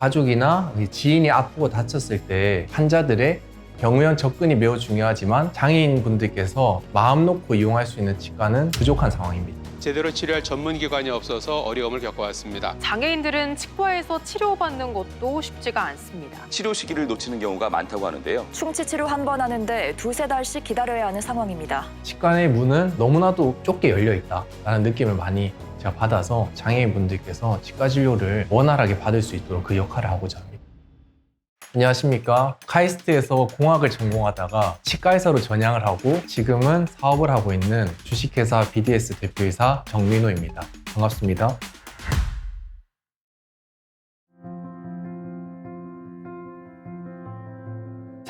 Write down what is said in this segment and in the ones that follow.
가족이나 지인이 아프고 다쳤을 때 환자들의 병원 접근이 매우 중요하지만 장애인 분들께서 마음 놓고 이용할 수 있는 치과는 부족한 상황입니다. 제대로 치료할 전문 기관이 없어서 어려움을 겪어왔습니다. 장애인들은 치과에서 치료받는 것도 쉽지가 않습니다. 치료 시기를 놓치는 경우가 많다고 하는데요. 충치 치료 한 번 하는데 두세 달씩 기다려야 하는 상황입니다. 치과의 문은 너무나도 좁게 열려 있다라는 느낌을 많이 제가 받아서 장애인 분들께서 치과 진료를 원활하게 받을 수 있도록 그 역할을 하고자 합니다. 안녕하십니까. 카이스트에서 공학을 전공하다가 치과의사로 전향을 하고 지금은 사업을 하고 있는 주식회사 BDS 대표이사 정민호입니다. 반갑습니다.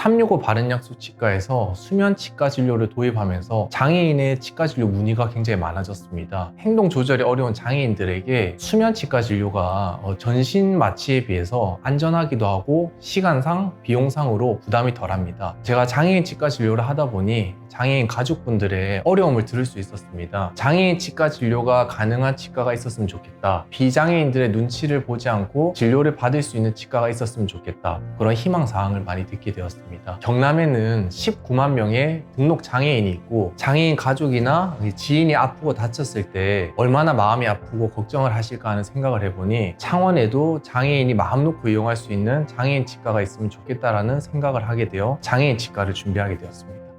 365 바른약 수 치과에서 수면 치과 진료를 도입하면서 장애인의 치과 진료 문의가 굉장히 많아졌습니다. 행동 조절이 어려운 장애인들에게 수면 치과 진료가 어, 전신 마취에 비해서 안전하기도 하고 시간상, 비용상으로 부담이 덜합니다. 제가 장애인 치과 진료를 하다 보니 장애인 가족분들의 어려움을 들을 수 있었습니다. 장애인 치과 진료가 가능한 치과가 있었으면 좋겠다. 비장애인들의 눈치를 보지 않고 진료를 받을 수 있는 치과가 있었으면 좋겠다. 그런 희망 사항을 많이 듣게 되었습니다. 경남에는 19만 명의 등록 장애인이 있고 장애인 가족이나 지인이 아프고 다쳤을 때 얼마나 마음이 아프고 걱정을 하실까 하는 생각을 해보니 창원에도 장애인이 마음 놓고 이용할 수 있는 장애인 치과가 있으면 좋겠다라는 생각을 하게 되어 장애인 치과를 준비하게 되었습니다.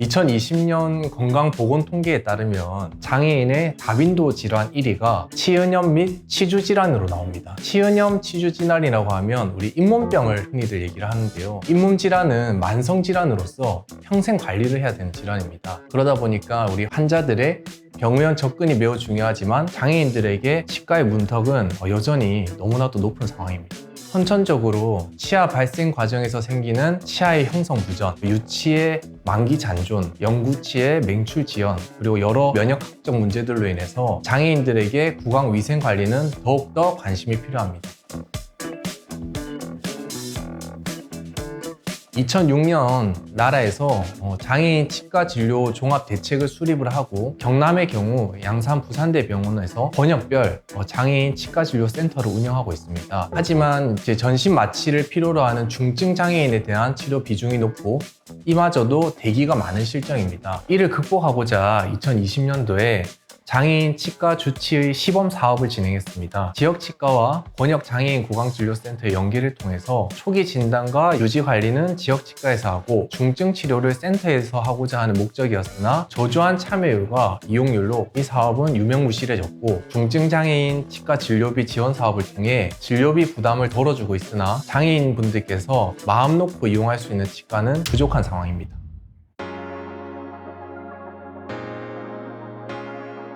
2020년 건강보건 통계에 따르면 장애인의 다빈도 질환 1위가 치은염 및 치주 질환으로 나옵니다. 치은염, 치주 질환이라고 하면 우리 잇몸병을 흔히들 얘기를 하는데요. 잇몸 질환은 만성 질환으로서 평생 관리를 해야 되는 질환입니다. 그러다 보니까 우리 환자들의 병원 접근이 매우 중요하지만 장애인들에게 치과의 문턱은 여전히 너무나도 높은 상황입니다. 선천적으로 치아 발생 과정에서 생기는 치아의 형성 부전, 유치의 만기 잔존, 영구치의 맹출 지연, 그리고 여러 면역학적 문제들로 인해서 장애인들에게 구강 위생 관리는 더욱더 관심이 필요합니다. 2006년 나라에서 어, 장애인 치과 진료 종합 대책을 수립을 하고 경남의 경우 양산 부산대 병원에서 번역별 어, 장애인 치과 진료 센터를 운영하고 있습니다. 하지만 이제 전신 마취를 필요로 하는 중증 장애인에 대한 치료 비중이 높고 이마저도 대기가 많은 실정입니다. 이를 극복하고자 2020년도에 장애인 치과 주치의 시범 사업을 진행했습니다. 지역 치과와 권역 장애인 구강진료센터의 연계를 통해서 초기 진단과 유지 관리는 지역 치과에서 하고 중증 치료를 센터에서 하고자 하는 목적이었으나 저조한 참여율과 이용률로 이 사업은 유명무실해졌고 중증 장애인 치과 진료비 지원 사업을 통해 진료비 부담을 덜어주고 있으나 장애인 분들께서 마음 놓고 이용할 수 있는 치과는 부족한 상황입니다.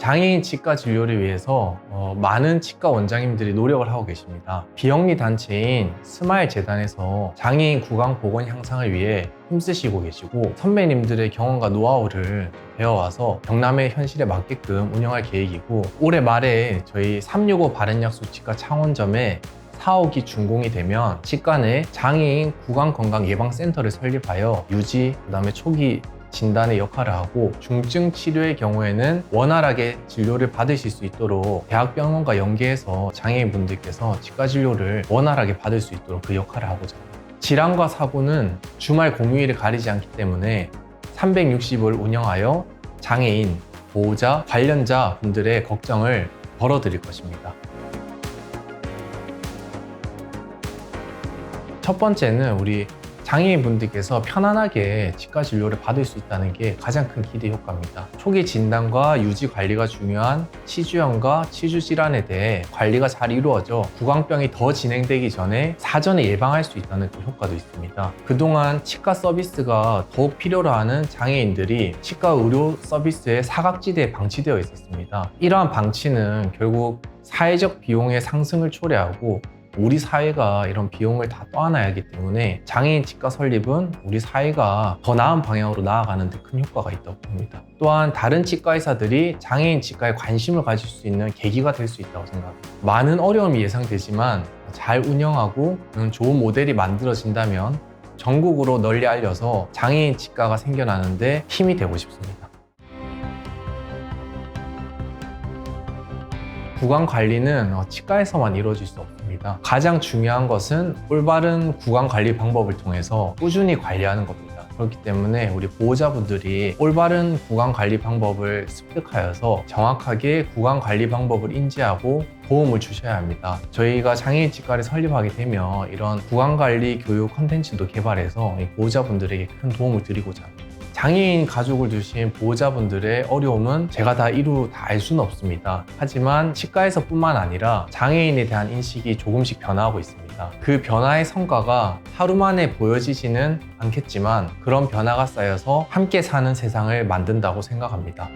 장애인 치과 진료를 위해서 어, 많은 치과 원장님들이 노력을 하고 계십니다. 비영리 단체인 스마일 재단에서 장애인 구강 보건 향상을 위해 힘쓰시고 계시고 선배님들의 경험과 노하우를 배워와서 경남의 현실에 맞게끔 운영할 계획이고 올해 말에 저희 365 바른약수 치과 창원점에 사옥이 준공이 되면 치과 내 장애인 구강 건강 예방 센터를 설립하여 유지 그다음에 초기 진단의 역할을 하고 중증 치료의 경우에는 원활하게 진료를 받으실 수 있도록 대학병원과 연계해서 장애인분들께서 치과 진료를 원활하게 받을 수 있도록 그 역할을 하고자 합니다. 질환과 사고는 주말 공휴일을 가리지 않기 때문에 360을 운영하여 장애인, 보호자, 관련자 분들의 걱정을 덜어드릴 것입니다. 첫 번째는 우리 장애인분들께서 편안하게 치과 진료를 받을 수 있다는 게 가장 큰 기대 효과입니다. 초기 진단과 유지 관리가 중요한 치주염과 치주 질환에 대해 관리가 잘 이루어져 구강병이 더 진행되기 전에 사전에 예방할 수 있다는 그 효과도 있습니다. 그동안 치과 서비스가 더욱 필요로 하는 장애인들이 치과 의료 서비스의 사각지대에 방치되어 있었습니다. 이러한 방치는 결국 사회적 비용의 상승을 초래하고 우리 사회가 이런 비용을 다 떠안아야 하기 때문에 장애인 치과 설립은 우리 사회가 더 나은 방향으로 나아가는 데 큰 효과가 있다고 봅니다. 또한 다른 치과 의사들이 장애인 치과에 관심을 가질 수 있는 계기가 될 수 있다고 생각합니다. 많은 어려움이 예상되지만 잘 운영하고 좋은 모델이 만들어진다면 전국으로 널리 알려서 장애인 치과가 생겨나는데 힘이 되고 싶습니다. 구강 관리는 어, 치과에서만 이루어질 수 없습니다. 가장 중요한 것은 올바른 구강 관리 방법을 통해서 꾸준히 관리하는 겁니다. 그렇기 때문에 우리 보호자분들이 올바른 구강 관리 방법을 습득하여서 정확하게 구강 관리 방법을 인지하고 도움을 주셔야 합니다. 저희가 장애인 치과를 설립하게 되면 이런 구강 관리 교육 컨텐츠도 개발해서 이 보호자분들에게 큰 도움을 드리고자 합니다. 장애인 가족을 두신 보호자분들의 어려움은 제가 다 이루 다 알 수는 없습니다. 하지만 치과에서뿐만 아니라 장애인에 대한 인식이 조금씩 변화하고 있습니다. 그 변화의 성과가 하루 만에 보여지지는 않겠지만 그런 변화가 쌓여서 함께 사는 세상을 만든다고 생각합니다.